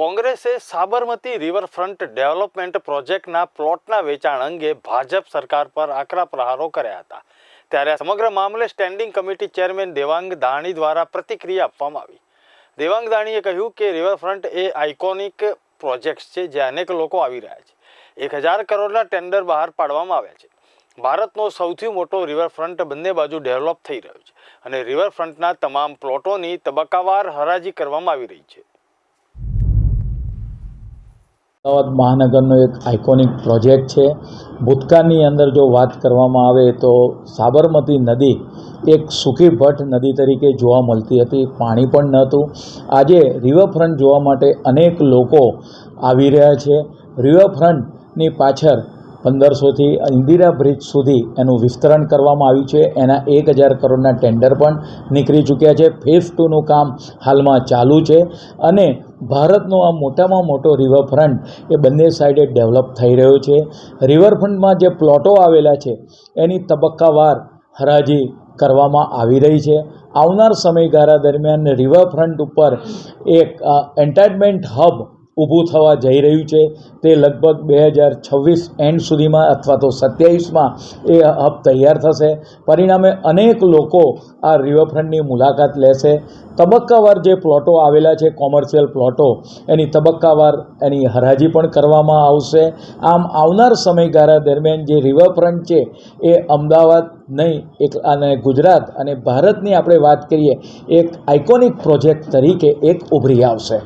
કોંગ્રેસે Sabarmati riverfront development પ્રોજેક્ટના પ્લોટના વેચાણ અંગે ભાજપ સરકાર પર આકરા પ્રહારો કર્યા હતા. ત્યારે સમગ્ર મામલે standing committee chairman Devang Dani દ્વારા પ્રતિક્રિયા આપવામાં આવી. દેવાંગ દાણીએ કહ્યું કે રિવરફ્રન્ટ એ આઇકોનિક પ્રોજેક્ટ છે જે અનેક લોકો આવી રહ્યા છે. એક હજાર કરોડના ટેન્ડર બહાર પાડવામાં આવ્યા છે. ભારતનો સૌથી મોટો રિવરફ્રન્ટ બંને બાજુ ડેવલપ થઈ રહ્યો છે અને રિવરફ્રન્ટના તમામ પ્લોટોની તબક્કાવાર હરાજી કરવામાં આવી રહી છે. અમદાવાદ મહાનગરનો એક આઇકોનિક પ્રોજેક્ટ છે. ભૂતકાળની અંદર જો વાત કરવામાં આવે તો સાબરમતી નદી એક સૂકી ભટ્ટ નદી તરીકે જોવા મળતી હતી. પાણી પણ નહોતું. આજે રિવરફ્રન્ટ જોવા માટે અનેક લોકો આવી રહ્યા છે. રિવરફ્રન્ટની પાછળ પંદરસોથી ઇન્દિરા બ્રિજ સુધી એનું વિસ્તરણ કરવામાં આવ્યું છે. એના એક હજાર કરોડના ટેન્ડર પણ નીકળી ચૂક્યા છે. ફેઝ ટુનું કામ હાલમાં ચાલુ છે અને ભારતનો આ મોટામાં મોટો રિવરફ્રન્ટ એ બંને સાઈડે ડેવલપ થઈ રહ્યો છે. રિવરફ્રન્ટમાં જે પ્લોટો આવેલા છે, એની તબક્કાવાર હરાજી કરવામાં આવી રહી છે. આવનાર સમયગાળા દરમિયાન રિવરફ્રન્ટ ઉપર એક એન્ટાઇટમેન્ટ હબ ઊભું થવા જઈ રહ્યું છે. તે લગભગ બે હજાર છવ્વીસ એન્ડ સુધીમાં અથવા તો સત્યાવીસમાં એ હબ તૈયાર થશે. પરિણામે અનેક લોકો આ રિવરફ્રન્ટની મુલાકાત લેશે. તબક્કાવાર જે પ્લોટો આવેલા છે કોમર્શિયલ પ્લોટો, એની તબક્કાવાર એની હરાજી પણ કરવામાં આવશે. આમ આવનાર સમયગાળા દરમિયાન જે રિવરફ્રન્ટ છે, એ અમદાવાદ નહીં, એક અને ગુજરાત અને ભારતની આપણે વાત કરીએ, એક આઇકોનિક પ્રોજેક્ટ તરીકે એક ઉભરી આવશે.